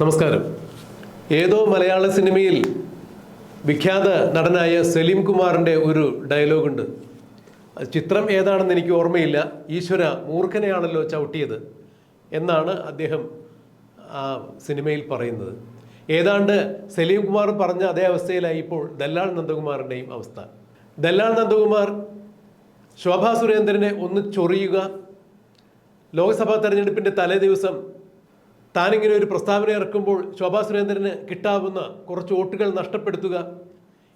നമസ്കാരം. ഏതോ മലയാള സിനിമയിൽ വിഖ്യാത നടനായ സലീം കുമാറിന്റെ ഒരു ഡയലോഗുണ്ട്. ചിത്രം ഏതാണെന്ന് എനിക്ക് ഓർമ്മയില്ല. ഈശ്വര മൂർഖനെയാണല്ലോ ചവിട്ടിയത് എന്നാണ് അദ്ദേഹം ആ സിനിമയിൽ പറയുന്നത്. ഏതാണ്ട് സലീം കുമാർ പറഞ്ഞ അതേ അവസ്ഥയിലായി ഇപ്പോൾ ദല്ലാൾ നന്ദകുമാറിന്റെയും അവസ്ഥ. ദല്ലാൾ നന്ദകുമാർ ശോഭാ സുരേന്ദ്രനെ ഒന്ന് ചൊറിയുക. ലോക്സഭാ തെരഞ്ഞെടുപ്പിന്റെ തലേ ദിവസം താനിങ്ങനെ ഒരു പ്രസ്താവന ഇറക്കുമ്പോൾ ശോഭാ സുരേന്ദ്രന് കിട്ടാവുന്ന കുറച്ച് വോട്ടുകൾ നഷ്ടപ്പെടുത്തുക.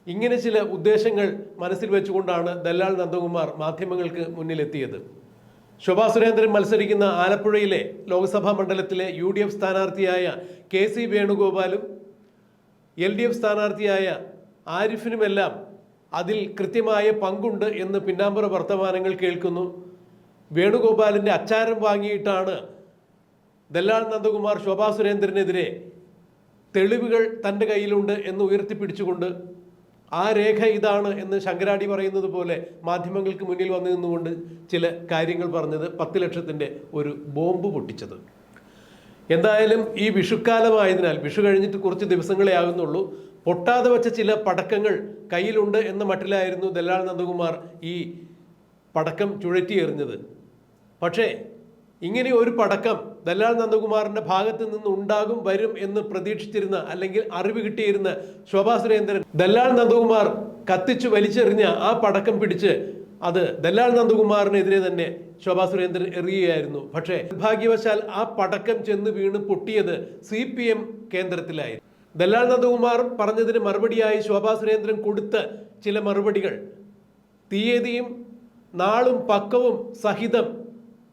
ഇങ്ങനെ ചില ഉദ്ദേശങ്ങൾ മനസ്സിൽ വെച്ചുകൊണ്ടാണ് ദല്ലാൽ നന്ദകുമാർ മാധ്യമങ്ങൾക്ക് മുന്നിലെത്തിയത്. ശോഭാ സുരേന്ദ്രൻ മത്സരിക്കുന്ന ആലപ്പുഴയിലെ ലോക്സഭാ മണ്ഡലത്തിലെ യു ഡി എഫ് സ്ഥാനാർത്ഥിയായ കെ സി വേണുഗോപാലും എൽ ഡി എഫ് സ്ഥാനാർത്ഥിയായ ആരിഫിനുമെല്ലാം അതിൽ കൃത്യമായ പങ്കുണ്ട് എന്ന് പിന്നാമ്പുറ വർത്തമാനങ്ങൾ കേൾക്കുന്നു. വേണുഗോപാലിന്റെ അച്ചാരം വാങ്ങിയിട്ടാണ് ദല്ലാൾ നന്ദകുമാർ ശോഭാ സുരേന്ദ്രനെതിരെ തെളിവുകൾ തന്റെ കയ്യിലുണ്ട് എന്ന് ഉയർത്തിപ്പിടിച്ചുകൊണ്ട് ആ രേഖ ഇതാണ് എന്ന് ശങ്കരാടി പറയുന്നത് പോലെ മാധ്യമങ്ങൾക്ക് മുന്നിൽ വന്നു നിന്നുകൊണ്ട് ചില കാര്യങ്ങൾ പറഞ്ഞത് പത്ത് ലക്ഷത്തിന്റെ ഒരു ബോംബ് പൊട്ടിച്ചത്. എന്തായാലും ഈ വിഷുക്കാലമായതിനാൽ വിഷു കഴിഞ്ഞിട്ട് കുറച്ച് ദിവസങ്ങളെ ആകുന്നുള്ളൂ. പൊട്ടാതെ വച്ച ചില പടക്കങ്ങൾ കയ്യിലുണ്ട് എന്ന മട്ടിലായിരുന്നു ദല്ലാൾ നന്ദകുമാർ ഈ പടക്കം ചുഴറ്റി എറിഞ്ഞത് പക്ഷേ ഇങ്ങനെ ഒരു പടക്കം ദല്ലാൽ നന്ദകുമാറിന്റെ ഭാഗത്ത് നിന്ന് ഉണ്ടാകും വരും എന്ന് പ്രതീക്ഷിച്ചിരുന്ന അല്ലെങ്കിൽ അറിവ് കിട്ടിയിരുന്ന ശോഭാ സുരേന്ദ്രൻ ദല്ലാൽ നന്ദകുമാർ കത്തിച്ചു വലിച്ചെറിഞ്ഞ ആ പടക്കം പിടിച്ച് അത് ദല്ലാൽ നന്ദകുമാറിനെതിരെ തന്നെ ശോഭാ സുരേന്ദ്രൻ എറിയുകയായിരുന്നു. പക്ഷേ നിർഭാഗ്യവശാൽ ആ പടക്കം ചെന്ന് വീണ് പൊട്ടിയത് സി പി എം കേന്ദ്രത്തിലായി ദല്ലാൽ നന്ദകുമാർ പറഞ്ഞതിന് മറുപടിയായി ശോഭാ സുരേന്ദ്രൻ കൊടുത്ത ചില മറുപടികൾ. തീയതിയും നാളും പക്കവും സഹിതം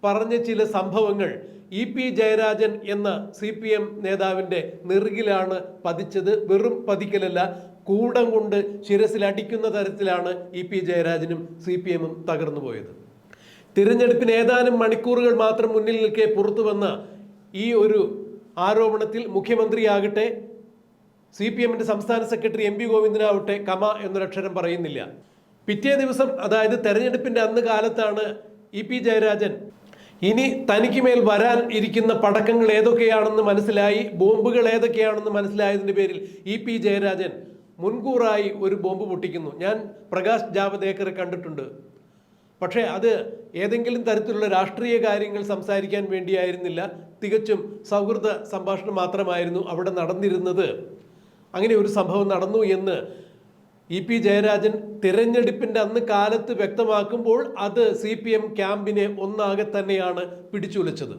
പറഞ്ഞ ചില സംഭവങ്ങൾ ഇ പി ജയരാജൻ എന്ന സി പി എം നേതാവിന്റെ നെറുകിലാണ് പതിച്ചത്. വെറും പതിക്കലല്ല കൂടം കൊണ്ട് ശിരസിലടിക്കുന്ന തരത്തിലാണ് ഇ പി ജയരാജനും സി പി എമ്മും തകർന്നു പോയത്. തിരഞ്ഞെടുപ്പിന് ഏതാനും മണിക്കൂറുകൾ മാത്രം മുന്നിൽ നിൽക്കെ പുറത്തു വന്ന ഈ ഒരു ആരോപണത്തിൽ മുഖ്യമന്ത്രിയാകട്ടെ സി പി എമ്മിന്റെ സംസ്ഥാന സെക്രട്ടറി എം പി ഗോവിന്ദനാവട്ടെ കമ എന്നൊരക്ഷരം പറയുന്നില്ല. പിറ്റേ ദിവസം അതായത് തെരഞ്ഞെടുപ്പിന്റെ അന്ന് കാലത്താണ് ഇ പി ജയരാജൻ ഇനി തനിക്ക് മേൽ വരാൻ ഇരിക്കുന്ന പടക്കങ്ങൾ ഏതൊക്കെയാണെന്ന് മനസ്സിലായി ബോംബുകൾ ഏതൊക്കെയാണെന്ന് മനസ്സിലായതിന്റെ പേരിൽ ഇ പി ജയരാജൻ മുൻകൂറായി ഒരു ബോംബ് പൊട്ടിക്കുന്നു. ഞാൻ പ്രകാശ് ജാവദേക്കറെ കണ്ടിട്ടുണ്ട്. പക്ഷേ അത് ഏതെങ്കിലും തരത്തിലുള്ള രാഷ്ട്രീയ കാര്യങ്ങൾ സംസാരിക്കാൻ വേണ്ടിയായിരുന്നില്ല. തികച്ചും സൗഹൃദ സംഭാഷണം മാത്രമായിരുന്നു അവിടെ നടന്നിരുന്നത്. അങ്ങനെ ഒരു സംഭവം നടന്നു എന്ന് ഇ പി ജയരാജൻ തിരഞ്ഞെടുപ്പിന്റെ അന്ന് കാലത്ത് വ്യക്തമാക്കുമ്പോൾ അത് സി പി എം ക്യാമ്പിനെ ഒന്നാകെ തന്നെയാണ് പിടിച്ചുലച്ചത്.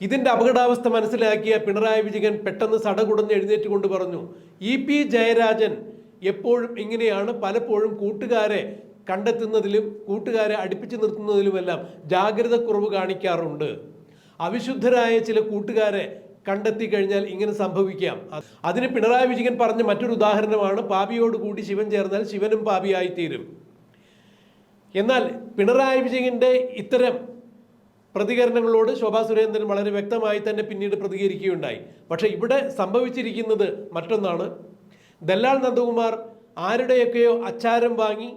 ഇതിന്റെ അപകടാവസ്ഥ മനസ്സിലാക്കിയ പിണറായി വിജയൻ പെട്ടെന്ന് സടകുടഞ്ഞ് എഴുന്നേറ്റ് കൊണ്ട് പറഞ്ഞു ഇ പി ജയരാജൻ എപ്പോഴും ഇങ്ങനെയാണ് പലപ്പോഴും കൂട്ടുകാരെ കണ്ടെത്തുന്നതിലും കൂട്ടുകാരെ അടുപ്പിച്ചു നിർത്തുന്നതിലുമെല്ലാം ജാഗ്രത കുറവ് കാണിക്കാറുണ്ട്. അവിശുദ്ധരായ ചില കൂട്ടുകാരെ കണ്ടെത്തി കഴിഞ്ഞാൽ ഇങ്ങനെ സംഭവിക്കാം. അതിന് പിണറായി വിജയൻ പറഞ്ഞ മറ്റൊരു ഉദാഹരണമാണ് പാപിയോട് കൂടി ശിവൻ ചേർന്നാൽ ശിവനും പാപിയായി തീരും എന്നാൽ പിണറായി വിജയന്റെ ഇത്തരം പ്രതികരണങ്ങളോട് ശോഭാ സുരേന്ദ്രൻ വളരെ വ്യക്തമായി തന്നെ പിന്നീട് പ്രതികരിക്കുകയുണ്ടായി. പക്ഷേ ഇവിടെ സംഭവിച്ചിരിക്കുന്നത് മറ്റൊന്നാണ്. ദല്ലാൽ നന്ദകുമാർ ആരുടെയൊക്കെയോ അച്ചാരം വാങ്ങി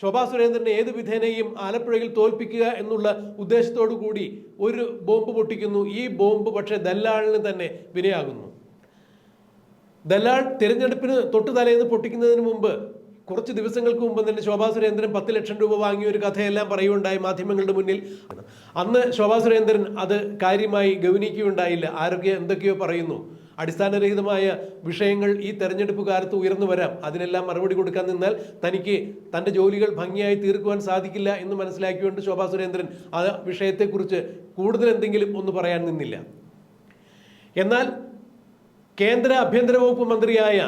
ശോഭാ സുരേന്ദ്രനെ ഏത് വിധേനയും ആലപ്പുഴയിൽ തോൽപ്പിക്കുക എന്നുള്ള ഉദ്ദേശത്തോടു കൂടി ഒരു ബോംബ് പൊട്ടിക്കുന്നു. ഈ ബോംബ് പക്ഷേ ദല്ലാളിന് തന്നെ വിനയാകുന്നു. ദല്ലാൾ തിരഞ്ഞെടുപ്പിന് തൊട്ടു തലേന്ന് പൊട്ടിക്കുന്നതിന് മുമ്പ് കുറച്ച് ദിവസങ്ങൾക്ക് മുമ്പ് തന്നെ ശോഭാ സുരേന്ദ്രൻ പത്ത് ലക്ഷം രൂപ വാങ്ങിയ ഒരു കഥയെല്ലാം പറയുകയുണ്ടായി മാധ്യമങ്ങളുടെ മുന്നിൽ. അന്ന് ശോഭാ സുരേന്ദ്രൻ അത് കാര്യമായി ഗൗനിക്കുകയുണ്ടായില്ല. ആരൊക്കെ എന്തൊക്കെയോ പറയുന്നു. അടിസ്ഥാനരഹിതമായ വിഷയങ്ങൾ ഈ തെരഞ്ഞെടുപ്പ് കാലത്ത് ഉയർന്നു വരാം. അതിനെല്ലാം മറുപടി കൊടുക്കാൻ നിന്നാൽ തനിക്ക് തന്റെ ജോലികൾ ഭംഗിയായി തീർക്കുവാൻ സാധിക്കില്ല എന്ന് മനസ്സിലാക്കിക്കൊണ്ട് ശോഭാ സുരേന്ദ്രൻ ആ വിഷയത്തെക്കുറിച്ച് കൂടുതൽ എന്തെങ്കിലും ഒന്ന് പറയാൻ നിന്നില്ല. എന്നാൽ കേന്ദ്ര ആഭ്യന്തര വകുപ്പ് മന്ത്രിയായ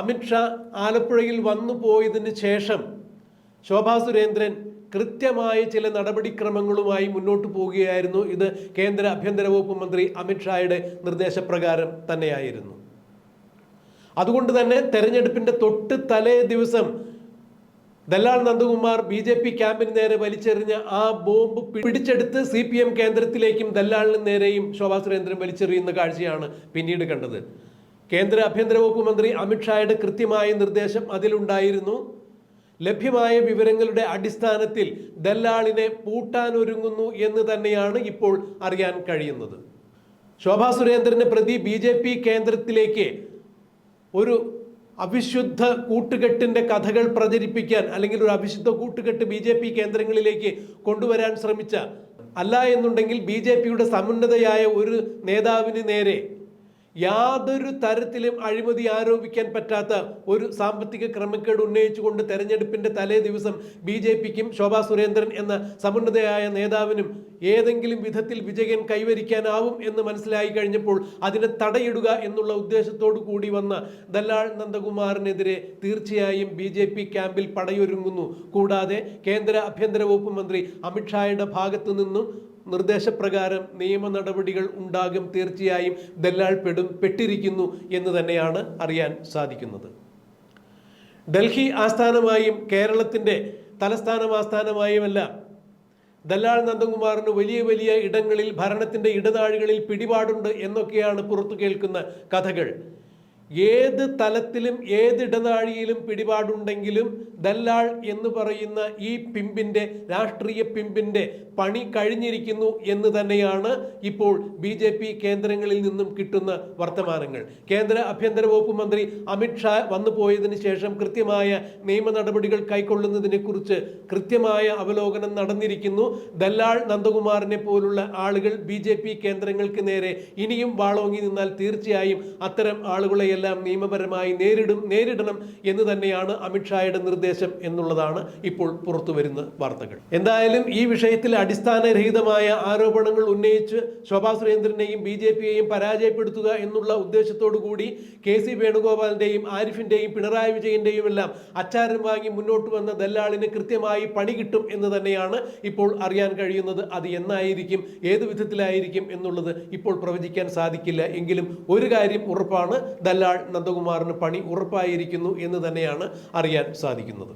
അമിത്ഷാ ആലപ്പുഴയിൽ വന്നു പോയതിന് ശേഷം ശോഭാ സുരേന്ദ്രൻ കൃത്യമായ ചില നടപടിക്രമങ്ങളുമായി മുന്നോട്ട് പോവുകയായിരുന്നു. ഇത് കേന്ദ്ര ആഭ്യന്തര വകുപ്പ് മന്ത്രി അമിത്ഷായുടെ നിർദ്ദേശപ്രകാരം തന്നെയായിരുന്നു. അതുകൊണ്ട് തന്നെ തെരഞ്ഞെടുപ്പിന്റെ തൊട്ട് തലേ ദിവസം ദല്ലാൽ നന്ദകുമാർ ബി ജെ പി ക്യാമ്പിന് നേരെ വലിച്ചെറിഞ്ഞ ആ ബോംബ് പിടിച്ചെടുത്ത് സി പി എം കേന്ദ്രത്തിലേക്കും ദല്ലാളിന് നേരെയും ശോഭാ സുരേന്ദ്രൻ വലിച്ചെറിയുന്ന കാഴ്ചയാണ് പിന്നീട് കണ്ടത്. കേന്ദ്ര ആഭ്യന്തര വകുപ്പ് മന്ത്രി അമിത്ഷായുടെ കൃത്യമായ നിർദ്ദേശം അതിലുണ്ടായിരുന്നു. ലഭ്യമായ വിവരങ്ങളുടെ അടിസ്ഥാനത്തിൽ ദല്ലാളിനെ പൂട്ടാനൊരുങ്ങുന്നു എന്ന് തന്നെയാണ് ഇപ്പോൾ അറിയാൻ കഴിയുന്നത്. ശോഭാ സുരേന്ദ്രന് പ്രതി ബി ജെ പി കേന്ദ്രത്തിലേക്ക് ഒരു അവിശുദ്ധ കൂട്ടുകെട്ടിന്റെ കഥകൾ പ്രചരിപ്പിക്കാൻ അല്ലെങ്കിൽ ഒരു അവിശുദ്ധ കൂട്ടുകെട്ട് ബി ജെ പി കേന്ദ്രങ്ങളിലേക്ക് കൊണ്ടുവരാൻ ശ്രമിച്ച അല്ല എന്നുണ്ടെങ്കിൽ ബി ജെ പിയുടെ സമുന്നതയായ ഒരു നേതാവിന് നേരെ യാതൊരു തരത്തിലും അഴിമതി ആരോപിക്കാൻ പറ്റാത്ത ഒരു സാമ്പത്തിക ക്രമക്കേട് ഉന്നയിച്ചുകൊണ്ട് തെരഞ്ഞെടുപ്പിന്റെ തലേ ദിവസം ബി ജെ പിക്കും ശോഭാ സുരേന്ദ്രൻ എന്ന സമുന്നതയായ നേതാവിനും ഏതെങ്കിലും വിധത്തിൽ വിജയൻ കൈവരിക്കാനാവും എന്ന് മനസ്സിലായി കഴിഞ്ഞപ്പോൾ അതിനെ തടയിടുക എന്നുള്ള ഉദ്ദേശത്തോടു കൂടി വന്ന ദല്ലാൾ നന്ദകുമാറിനെതിരെ തീർച്ചയായും ബി ജെ പി ക്യാമ്പിൽ പടയൊരുങ്ങുന്നു. കൂടാതെ കേന്ദ്ര ആഭ്യന്തര വകുപ്പ് മന്ത്രി അമിത്ഷായുടെ ഭാഗത്തു നിന്നും നിർദ്ദേശപ്രകാരം നിയമ നടപടികൾ ഉണ്ടാകും തീർച്ചയായും ദല്ലാൾ പെടും പെട്ടിരിക്കുന്നു എന്ന് തന്നെയാണ് അറിയാൻ സാധിക്കുന്നത്. ഡൽഹി ആസ്ഥാനമായും കേരളത്തിന്റെ തലസ്ഥാനം ആസ്ഥാനമായുമെല്ലാം ദല്ലാൾ നന്ദകുമാറിന് വലിയ വലിയ ഇടങ്ങളിൽ ഭരണത്തിന്റെ ഇടനാഴികളിൽ പിടിപാടുണ്ട് എന്നൊക്കെയാണ് പുറത്തു കേൾക്കുന്ന കഥകൾ. ഏത് തലത്തിലും ഏത് ഇടനാഴിയിലും പിടിപാടുണ്ടെങ്കിലും ദല്ലാൾ എന്ന് പറയുന്ന ഈ പിമ്പിന്റെ രാഷ്ട്രീയ പിമ്പിന്റെ പണി കഴിഞ്ഞിരിക്കുന്നു എന്ന് തന്നെയാണ് ഇപ്പോൾ ബി ജെ പി കേന്ദ്രങ്ങളിൽ നിന്നും കിട്ടുന്ന വർത്തമാനങ്ങൾ. കേന്ദ്ര ആഭ്യന്തര വകുപ്പ് മന്ത്രി അമിത്ഷാ വന്നു പോയതിന് ശേഷം കൃത്യമായ നിയമ നടപടികൾ കൈക്കൊള്ളുന്നതിനെ കുറിച്ച് കൃത്യമായ അവലോകനം നടന്നിരിക്കുന്നു. ദല്ലാൾ നന്ദകുമാറിനെ പോലുള്ള ആളുകൾ ബി കേന്ദ്രങ്ങൾക്ക് നേരെ ഇനിയും വാളോങ്ങി നിന്നാൽ തീർച്ചയായും അത്തരം ആളുകളെയെല്ലാം നിയമപരമായി നേരിടും നേരിടണം എന്ന് തന്നെയാണ് അമിത്ഷായുടെ നിർദ്ദേശം എന്നുള്ളതാണ് ഇപ്പോൾ പുറത്തു വരുന്ന വാർത്തകൾ. എന്തായാലും ഈ വിഷയത്തിൽ അടിസ്ഥാനരഹിതമായ ആരോപണങ്ങൾ ഉന്നയിച്ച് ശോഭാ സുരേന്ദ്രനെയും ബി ജെ പിയെയും പരാജയപ്പെടുത്തുക എന്നുള്ള ഉദ്ദേശത്തോടു കൂടി കെ സി വേണുഗോപാലിന്റെയും ആരിഫിന്റെയും പിണറായി വിജയന്റെയും എല്ലാം അച്ചാരം വാങ്ങി മുന്നോട്ട് വന്ന ദല്ലാളിന് കൃത്യമായി പണി കിട്ടും എന്ന് തന്നെയാണ് ഇപ്പോൾ അറിയാൻ കഴിയുന്നത്. അത് എന്നായിരിക്കും ഏത് വിധത്തിലായിരിക്കും എന്നുള്ളത് ഇപ്പോൾ പ്രവചിക്കാൻ സാധിക്കില്ല. എങ്കിലും ഒരു കാര്യം ഉറപ്പാണ് ദല്ലാൾ നന്ദകുമാറിന് പണി ഉറപ്പായിരിക്കുന്നു എന്ന് തന്നെയാണ് അറിയാൻ സാധിക്കുന്നത്.